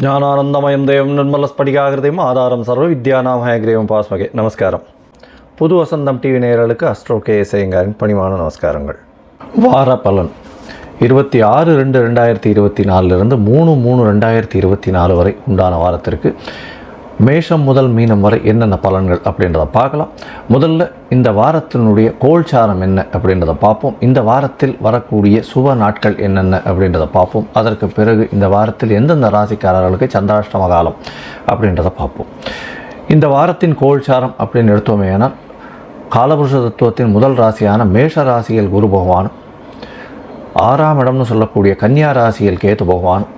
ஞானானந்தமயம் தேவம் நிர்மலஸ்படிகாகிருதையும் ஆதாரம் சர்வ வித்யாநாமயகிரியும் பாஸ்மகே. நமஸ்காரம். புது வசந்தம் டிவி நேயர்களுக்கு அஸ்ட்ரோ கே இசையங்காரின் பணிவான நமஸ்காரங்கள். வார பலன். இருபத்தி ஆறு ரெண்டு ரெண்டாயிரத்தி இருபத்தி நாலுலேருந்து மூணு மூணு ரெண்டாயிரத்தி இருபத்தி நாலு வரை உண்டான வாரத்திற்கு மேஷம் முதல் மீனம் வரை என்னென்ன பலன்கள் அப்படின்றத பார்க்கலாம். முதல்ல இந்த வாரத்தினுடைய கோல்சாரம் என்ன அப்படின்றத பார்ப்போம். இந்த வாரத்தில் வரக்கூடிய சுப நாட்கள் என்னென்ன அப்படின்றத பார்ப்போம். அதற்கு பிறகு இந்த வாரத்தில் எந்தெந்த ராசிக்காரர்களுக்கு சந்திராஷ்டம காலம் அப்படின்றத பார்ப்போம். இந்த வாரத்தின் கோல்சாரம் அப்படின்னு எடுத்தோமேனால் காலபுருஷ தத்துவத்தின் முதல் ராசியான மேஷ ராசியில் குரு பகவானும் ஆறாம் இடம்னு சொல்லக்கூடிய கன்னியா ராசியில் கேது பகவானும்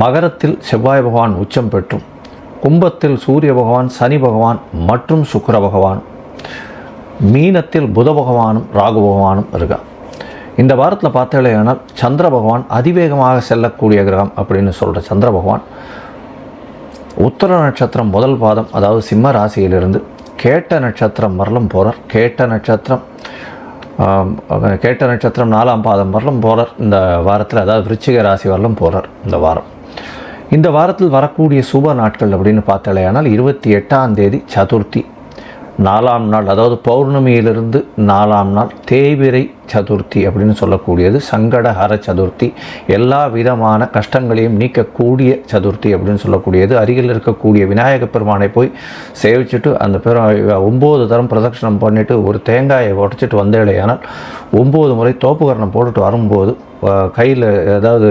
மகரத்தில் செவ்வாய் பகவான் உச்சம் பெற்றும் கும்பத்தில் சூரிய பகவான் சனி பகவான் மற்றும் சுக்கர பகவான். மீனத்தில் புத பகவானும் ராகு பகவானும் இருக்கா. இந்த வாரத்தில் பார்த்தாலேனால் சந்திர பகவான் அதிவேகமாக செல்லக்கூடிய கிரகம் அப்படின்னு சொல்கிற சந்திர பகவான். உத்தர நட்சத்திரம் முதல் பாதம் அதாவது சிம்ம ராசியிலிருந்து கேட்ட நட்சத்திரம் வரலும் போகிறார் கேட்ட நட்சத்திரம் கேட்ட நட்சத்திரம் நாலாம் பாதம் வரலும் போகிறார் இந்த வாரத்தில் அதாவது விருச்சிக ராசி வரலும் போகிறார் இந்த வாரம். இந்த வாரத்தில் வரக்கூடிய சுப நாட்கள் அப்படின்னு பார்த்தாலேயானால் இருபத்தி எட்டாம் தேதி சதுர்த்தி. நாலாம் நாள் அதாவது பௌர்ணமியிலிருந்து நாலாம் நாள் தேய்பிரை சதுர்த்தி அப்படின்னு சொல்லக்கூடியது சங்கடஹர சதுர்த்தி. எல்லா விதமான கஷ்டங்களையும் நீக்கக்கூடிய சதுர்த்தி அப்படின்னு சொல்லக்கூடியது. அருகில் இருக்கக்கூடிய விநாயக பெருமானை போய் சேவிச்சுட்டு அந்த பெரும் ஒம்பது தரம் பிரதட்சணம் பண்ணிட்டு ஒரு தேங்காயை உடச்சிட்டு வந்தேலையானால் ஒம்பது முறை தோப்புகரணம் போட்டுட்டு வரும்போது கையில் ஏதாவது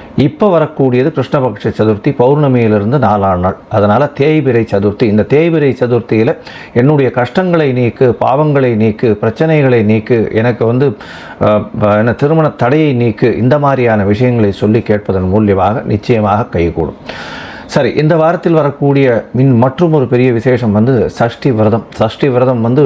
இப்போ வரக்கூடியது கிருஷ்ணபக்ஷ சதுர்த்தி பௌர்ணமியிலிருந்து நாலாம் நாள். அதனால் தேய்பிரை சதுர்த்தி. இந்த தேய்பிரை சதுர்த்தியில் என்னுடைய கஷ்டங்களை நீக்கு பாவங்களை நீக்கு பிரச்சனைகளை நீக்கு எனக்கு வந்து என்ன திருமண தடையை நீக்கு இந்த மாதிரியான விஷயங்களை சொல்லி கேட்பதன் மூலியமாக நிச்சயமாக கைகூடும். சரி இந்த வாரத்தில் வரக்கூடிய மின் மற்றும் ஒரு பெரிய விசேஷம் வந்து சஷ்டி விரதம். சஷ்டி விரதம் வந்து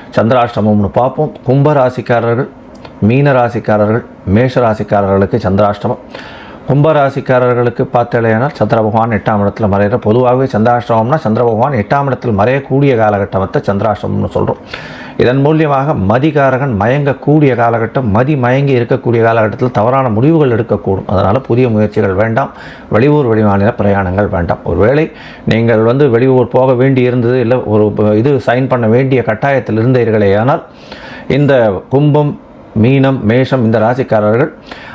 சந்திராஷ்டமம்னு பார்ப்போம். கும்ப ராசிக்காரர்கள் மீன ராசிக்காரர்கள் மேஷ ராசிக்காரர்களுக்கு சந்திராஷ்டமம். கும்பராசிக்காரர்களுக்கு பார்த்தலையானால் சந்திர பகவான் எட்டாம் இடத்துல மறையிற. பொதுவாகவே சந்திராஷ்டமம்னா சந்திர பகவான் எட்டாம் இடத்தில் மறையக்கூடிய காலகட்டத்தை சந்திராஷ்டமம்னு சொல்கிறோம் இதன் மூலியமாக மதிகாரகன் மயங்கக்கூடிய காலகட்டம் மதி மயங்கி இருக்கக்கூடிய காலகட்டத்தில் தவறான முடிவுகள் எடுக்கக்கூடும். அதனால் புதிய முயற்சிகள் வேண்டாம். வெளியூர் வெளிமாநில பிரயாணங்கள் வேண்டாம். ஒருவேளை நீங்கள் வந்து வெளியூர் போக வேண்டி இருந்தது இல்லை ஒரு இது சைன் பண்ண வேண்டிய கட்டாயத்தில் இருந்தீர்களே ஆனால் இந்த கும்பம் மீனம் மேஷம் இந்த ராசிக்காரர்கள்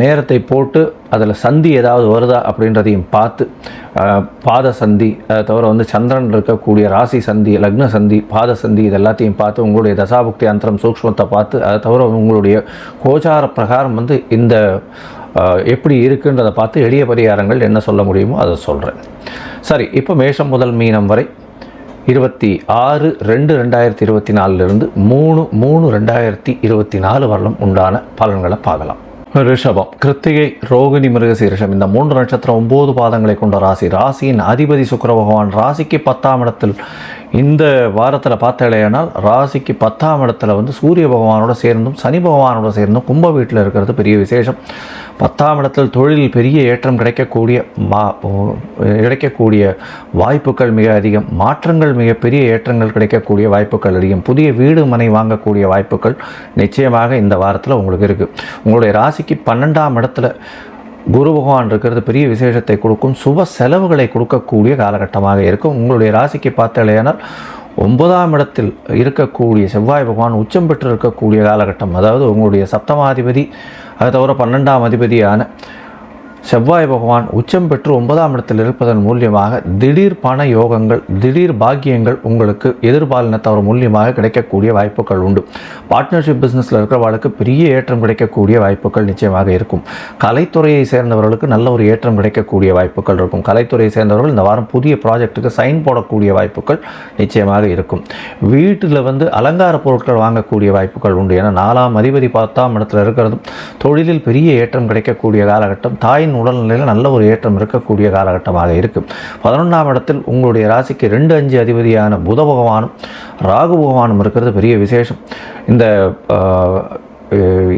நேரத்தை போட்டு அதில் சந்தி ஏதாவது வருதா அப்படின்றதையும் பார்த்து பாத சந்தி அதை தவிர வந்து சந்திரன் இருக்கக்கூடிய ராசி சந்தி லக்ன சந்தி பாத சந்தி இது எல்லாத்தையும் பார்த்து உங்களுடைய தசாபுக்தி அந்தரம் சூக்ஷ்மத்தை பார்த்து அதை தவிர உங்களுடைய கோச்சார பிரகாரம் வந்து இந்த எப்படி இருக்குன்றதை பார்த்து எளிய பரிகாரங்கள் என்ன சொல்ல முடியுமோ அதை சொல்கிறேன் சரி இப்போ மேஷம் முதல் மீனம் வரை இருபத்தி ஆறு ரெண்டு ரெண்டாயிரத்தி இருபத்தி நாலுலேருந்து மூணு மூணு ரெண்டாயிரத்தி இருபத்தி நாலு வரலும் உண்டான பலன்களை பார்க்கலாம். ரிஷபம். கிருத்திகை ரோகிணி மிருகசீரிஷம். இந்த மூன்று நட்சத்திரம் ஒன்பது பாதங்களை கொண்ட ராசி. ராசியின் அதிபதி சுக்கர பகவான் ராசிக்கு பத்தாம் இடத்தில் இந்த வாரத்தில் பார்த்தாலேயானால் ராசிக்கு பத்தாம் இடத்துல வந்து சூரிய பகவானோட சேர்ந்தும் சனி பகவானோட சேர்ந்தும் கும்ப வீட்டில் இருக்கிறது பெரிய விசேஷம். பத்தாம் இடத்தில் தொழிலில் பெரிய ஏற்றம் கிடைக்கக்கூடிய மா கிடைக்கக்கூடிய வாய்ப்புகள் மிக அதிகம். மாற்றங்கள் மிகப்பெரிய ஏற்றங்கள் கிடைக்கக்கூடிய வாய்ப்புகள் அதிகம். புதிய வீடு மனை வாங்கக்கூடிய வாய்ப்புகள் நிச்சயமாக இந்த வாரத்தில் உங்களுக்கு இருக்குது உங்களுடைய ராசிக்கு பன்னெண்டாம் இடத்துல குரு பகவான் இருக்கிறது பெரிய விசேஷத்தை கொடுக்கும் சுப செலவுகளை கொடுக்கக்கூடிய காலகட்டமாக இருக்கும். உங்களுடைய ராசிக்கு பார்த்தாலேயானால் ஒன்பதாம் இடத்தில் இருக்கக்கூடிய செவ்வாய் பகவான் உச்சம் பெற்று இருக்கக்கூடிய காலகட்டம். அதாவது உங்களுடைய சப்தமாதிபதி அது தவிர பன்னெண்டாம் அதிபதியான செவ்வாய் பகவான் உச்சம் பெற்று ஒன்பதாம் இடத்தில் இருப்பதன் மூலியமாக திடீர் பண யோகங்கள் திடீர் பாக்கியங்கள் உங்களுக்கு எதிர்பாலினத்தவர் மூலியமாக கிடைக்கக்கூடிய வாய்ப்புகள் உண்டு. பார்ட்னர்ஷிப் பிஸ்னஸில் இருக்கிறவர்களுக்கு பெரிய ஏற்றம் கிடைக்கக்கூடிய வாய்ப்புகள் நிச்சயமாக இருக்கும். கலைத்துறையை சேர்ந்தவர்களுக்கு நல்ல ஒரு ஏற்றம் கிடைக்கக்கூடிய வாய்ப்புகள் இருக்கும். கலைத்துறையை சேர்ந்தவர்கள் இந்த வாரம் புதிய ப்ராஜெக்ட்டுக்கு சைன் போடக்கூடிய வாய்ப்புகள் நிச்சயமாக இருக்கும். வீட்டில் வந்து அலங்கார பொருட்கள் வாங்கக்கூடிய வாய்ப்புகள் உண்டு. ஏன்னா நாலாம் அதிபதி பத்தாம் இடத்துல இருக்கிறதும் தொழிலில் பெரிய ஏற்றம் கிடைக்கக்கூடிய காலகட்டம். தாய் தாயின் உடல்நிலையில் நல்ல ஒரு ஏற்றம் இருக்கக்கூடிய காலகட்டமாக இருக்கும் பதினொன்றாம் இடத்தில் உங்களுடைய ராசிக்கு ரெண்டு அஞ்சு அதிபதியான புத பகவானும் ராகு பகவானும் இருக்கிறது பெரிய விசேஷம். இந்த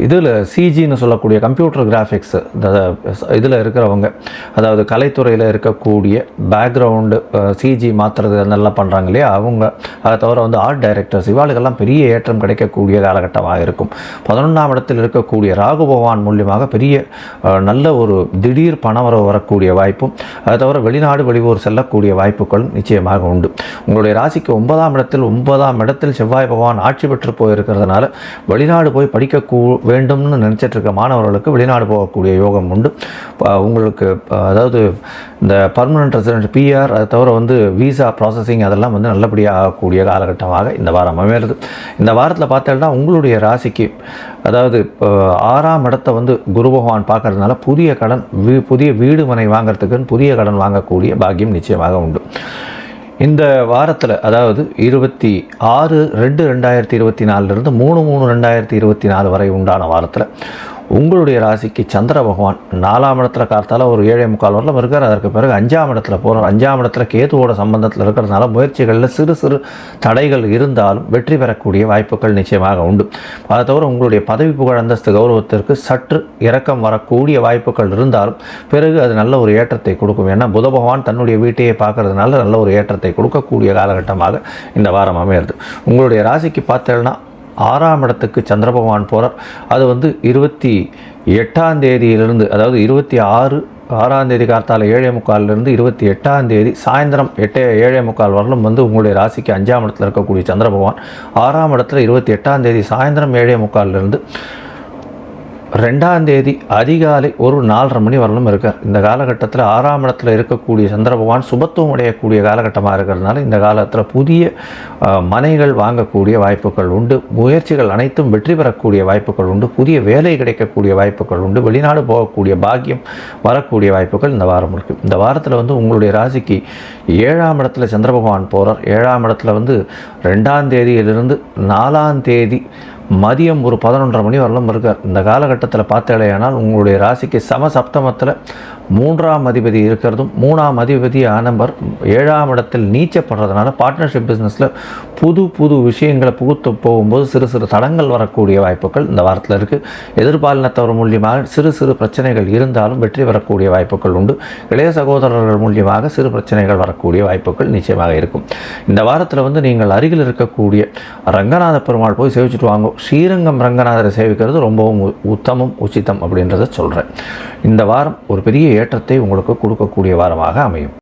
இதில் சிஜின்னு சொல்லக்கூடிய கம்ப்யூட்டர் கிராஃபிக்ஸ் இதில் இருக்கிறவங்க அதாவது கலைத்துறையில் இருக்கக்கூடிய பேக்ரவுண்டு சிஜி மாற்றுறது அதெல்லாம் பண்ணுறாங்க இல்லையா? அவங்க அதை தவிர வந்து ஆர்ட் டைரக்டர்ஸ் இவாளுக்கெல்லாம் பெரிய ஏற்றம் கிடைக்கக்கூடிய காலகட்டமாக இருக்கும். பதினொன்றாம் இடத்தில் இருக்கக்கூடிய ராகு பகவான் மூலியமாக பெரிய நல்ல ஒரு திடீர் பணவரவு வரக்கூடிய வாய்ப்பும் அதை தவிர வெளிநாடு வெளியூர் செல்லக்கூடிய வாய்ப்புகளும் நிச்சயமாக உண்டு. உங்களுடைய ராசிக்கு ஒன்பதாம் இடத்தில் ஒன்பதாம் இடத்தில் செவ்வாய் பகவான் ஆட்சி பெற்று போயிருக்கிறதுனால வெளிநாடு போய் படிக்க கூ வேண்டும்னு நினச்சிட்ருக்க மாணவர்களுக்கு வெளிநாடு போகக்கூடிய யோகம் உண்டு. உங்களுக்கு அதாவது இந்த பர்மனன்ட் ரெசிடென்ட் பிஆர் அதை தவிர வந்து விசா ப்ராசஸிங் அதெல்லாம் வந்து நல்லபடியாக ஆகக்கூடிய காலகட்டமாக இந்த வாரம் அமையிறது இந்த வாரத்தில் பார்த்தோம்னா உங்களுடைய ராசிக்கு அதாவது இப்போ ஆறாம் இடத்தை வந்து குரு பகவான் பார்க்கறதுனால புதிய கடன் வீ புதிய வீடு மனை வாங்குறதுக்குன்னு புதிய கடன் வாங்கக்கூடிய பாக்கியம் நிச்சயமாக உண்டு. இந்த வாரத்தில் அதாவது இருபத்தி ஆறு ரெண்டு ரெண்டாயிரத்தி இருபத்தி நாலுலேருந்து மூணு மூணு ரெண்டாயிரத்தி இருபத்தி நாலு வரை உண்டான வாரத்தில் உங்களுடைய ராசிக்கு சந்திர பகவான் நாலாம் இடத்துல காத்தால ஒரு ஏழே முக்கால் வரலாம் இருக்கார். அதற்கு பிறகு அஞ்சாம் இடத்துல போகிறார் அஞ்சாம் இடத்துல கேதுவோட சம்பந்தத்தில் இருக்கிறதுனால முயற்சிகளில் சிறு சிறு தடைகள் இருந்தாலும் வெற்றி பெறக்கூடிய வாய்ப்புகள் நிச்சயமாக உண்டு. அதை தவிர உங்களுடைய பதவி புகழ் அந்தஸ்து கௌரவத்திற்கு சற்று இறக்கம் வரக்கூடிய வாய்ப்புகள் இருந்தாலும் பிறகு அது நல்ல ஒரு ஏற்றத்தை கொடுக்கும். ஏன்னா புத பகவான் தன்னுடைய வீட்டையே பார்க்கறதுனால நல்ல ஒரு ஏற்றத்தை கொடுக்கக்கூடிய காலகட்டமாக இந்த வாரம் அமையிறது. உங்களுடைய ராசிக்கு பார்த்தேன்னா ஆறாம் இடத்துக்கு சந்திர பகவான் போகிறார் அது வந்து இருபத்தி எட்டாம் தேதியிலிருந்து அதாவது இருபத்தி ஆறு ஆறாம் தேதி கார்த்தால ஏழே முக்காலிலிருந்து இருபத்தி எட்டாம் தேதி சாயந்தரம் எட்டே ஏழே முக்கால் வரலும் வந்து உங்களுடைய ராசிக்கு அஞ்சாம் இடத்துல இருக்கக்கூடிய சந்திர பகவான் ஆறாம் இடத்துல இருபத்தி எட்டாம் தேதி சாயந்தரம் ஏழே முக்காலிலிருந்து ரெண்டாம் தேதி அதிகாலை ஒரு நாலரை மணி வரலும் இருக்கார் இந்த காலகட்டத்தில் ஆறாம் இடத்துல இருக்கக்கூடிய சந்திர பகவான் சுபத்துவம் அடையக்கூடிய காலகட்டமாக இருக்கிறதுனால இந்த காலத்தில் புதிய மனைகள் வாங்கக்கூடிய வாய்ப்புகள் உண்டு. முயற்சிகள் அனைத்தும் வெற்றி பெறக்கூடிய வாய்ப்புகள் உண்டு. புதிய வேலை கிடைக்கக்கூடிய வாய்ப்புகள் உண்டு. வெளிநாடு போகக்கூடிய பாக்கியம் வரக்கூடிய வாய்ப்புகள் இந்த வாரம் இருக்குது இந்த வாரத்தில் வந்து உங்களுடைய ராசிக்கு ஏழாம் இடத்துல சந்திர பகவான் போகிறார் ஏழாம் இடத்துல வந்து ரெண்டாம் தேதியிலிருந்து நாலாம் தேதி மதியம் ஒரு பதினொன்றரை மணி வரலும் இருக்கார் இந்த காலகட்டத்தில் பார்த்தாலேயானால் உங்களுடைய ராசிக்கு சம சப்தமத்தில் மூன்றாம் அதிபதி இருக்கிறதும் மூணாம் அதிபதி நம்பர் ஏழாம் இடத்தில் நீச்சப்படுறதுனால பார்ட்னர்ஷிப் பிஸ்னஸில் புது புது விஷயங்களை புகுத்து போகும்போது சிறு சிறு தடங்கள் வரக்கூடிய வாய்ப்புகள் இந்த வாரத்தில் இருக்குது எதிர்பாலினத்தவர் மூலியமாக சிறு சிறு பிரச்சனைகள் இருந்தாலும் வெற்றி பெறக்கூடிய வாய்ப்புகள் உண்டு. இளைய சகோதரர்கள் மூலியமாக சிறு பிரச்சனைகள் வரக்கூடிய வாய்ப்புகள் நிச்சயமாக இருக்கும். இந்த வாரத்தில் வந்து நீங்கள் அருகில் இருக்கக்கூடிய ரங்கநாத பெருமாள் போய் சேவிச்சுட்டு வாங்க. ஸ்ரீரங்கம் ரங்கநாதரை சேவிக்கிறது ரொம்பவும் உ- உத்தமம் உச்சிதம் அப்படின்றத சொல்கிறேன் இந்த வாரம் ஒரு பெரிய ஏற்றத்தை உங்களுக்கு கொடுக்கக்கூடிய வாரமாக அமையும்.